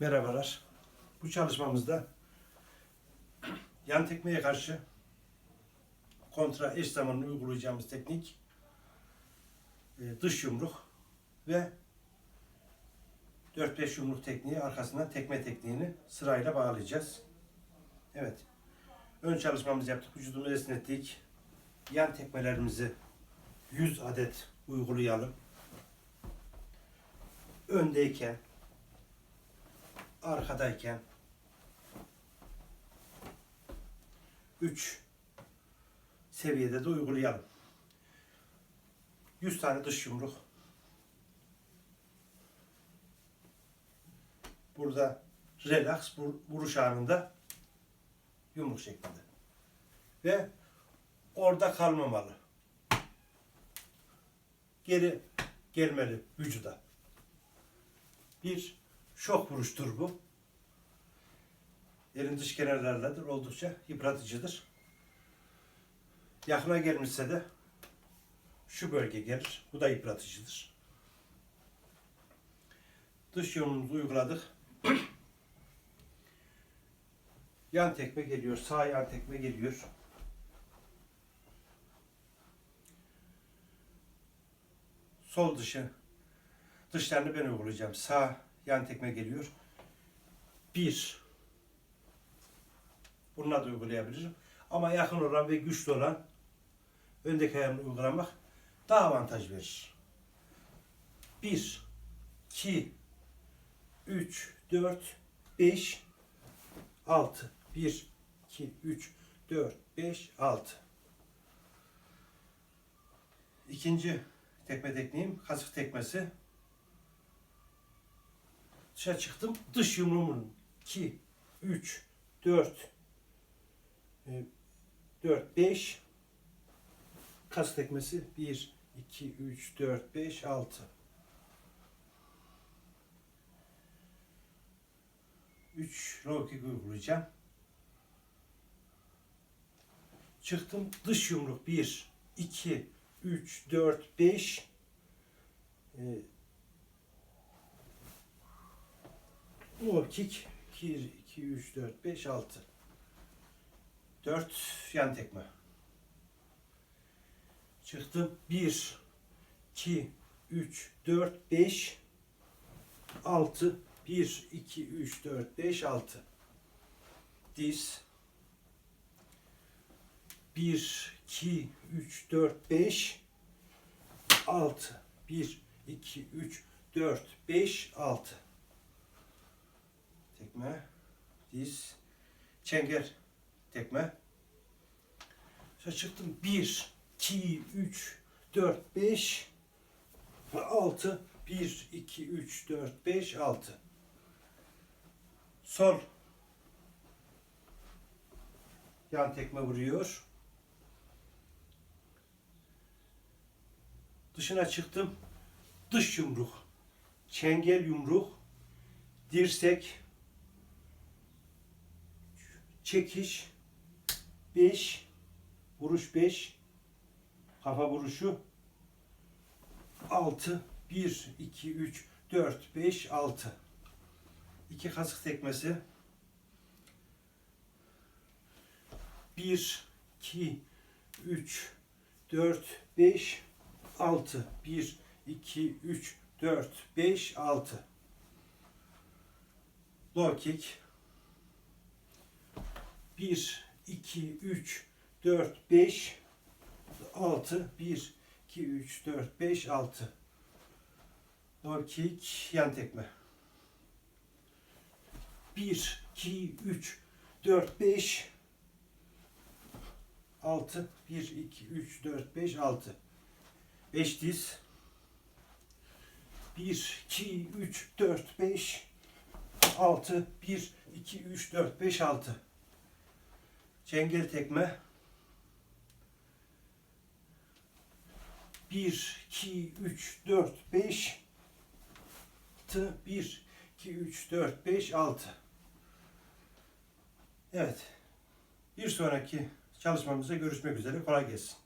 Merhabalar. Bu çalışmamızda yan tekmeye karşı kontra eş zamanlı uygulayacağımız teknik e, dış yumruk ve 4-5 yumruk tekniği arkasından tekme tekniğini sırayla bağlayacağız. Evet. Ön çalışmamızı yaptık. Vücudumuzu esnettik. Yan tekmelerimizi 100 adet uygulayalım. Öndeyken arkadayken 3 seviyede de uygulayalım. 100 tane dış yumruk. Burada relax vur- vuruş anında yumruk şeklinde. Ve orada kalmamalı. Geri gelmeli vücuda. Bir şok vuruştur bu. Elin dış kenarlarladır. Oldukça yıpratıcıdır. Yakına gelmişse de şu bölge gelir. Bu da yıpratıcıdır. Dış yumruğumuzu uyguladık. yan tekme geliyor. Sağ yan tekme geliyor. Sol dışı dışlarını ben uygulayacağım. Sağ yan tekme geliyor. Bir. Bununla da uygulayabilirim. Ama yakın olan ve güçlü olan öndeki ayağımı uygulamak daha avantaj verir. Bir, iki, üç, dört, beş, altı. Bir, iki, üç, dört, beş, altı. İkinci tekme tekniğim kasık tekmesi. Dışarı çıktım. Dış yumruğumun 2, 3, 4, 4, 5 kas tekmesi 1, 2, 3, 4, 5, 6. 3 low kick uygulayacağım. Çıktım. Dış yumruk 1, 2, 3, 4, 5 Kick 1, 2, 3, 4, 5, 6. 4 yan tekme. Çıktım. 1, 2, 3, 4, 5, 6. 1, 2, 3, 4, 5, 6. Diz. 1, 2, 3, 4, 5, 6. 1, 2, 3, 4, 5, 6. Tekme, diz, çengel, tekme. Sonra çıktım. 1, 2, 3, 4, 5, 6. 1, 2, 3, 4, 5, 6. Sol. Yan tekme vuruyor. Dışına çıktım. Dış yumruk. Çengel yumruk. Dirsek çekiş 5 vuruş 5 kafa vuruşu 6 1 2 3 4 5 6 2 kasık tekmesi. 1 2 3 4 5 6 1 2 3 4 5 6 low kick 1, 2, 3, 4, 5, 6, 1, 2, 3, 4, 5, 6. Low kick, yan tekme. 1, 2, 3, 4, 5, 6, 1, 2, 3, 4, 5, 6. 5 diz. 1, 2, 3, 4, 5, 6, 1, 2, 3, 4, 5, 6. Çengel tekme. 1, 2, 3, 4, 5, 6, 1, 2, 3, 4, 5, 6. Evet. Bir sonraki çalışmamızda görüşmek üzere. Kolay gelsin.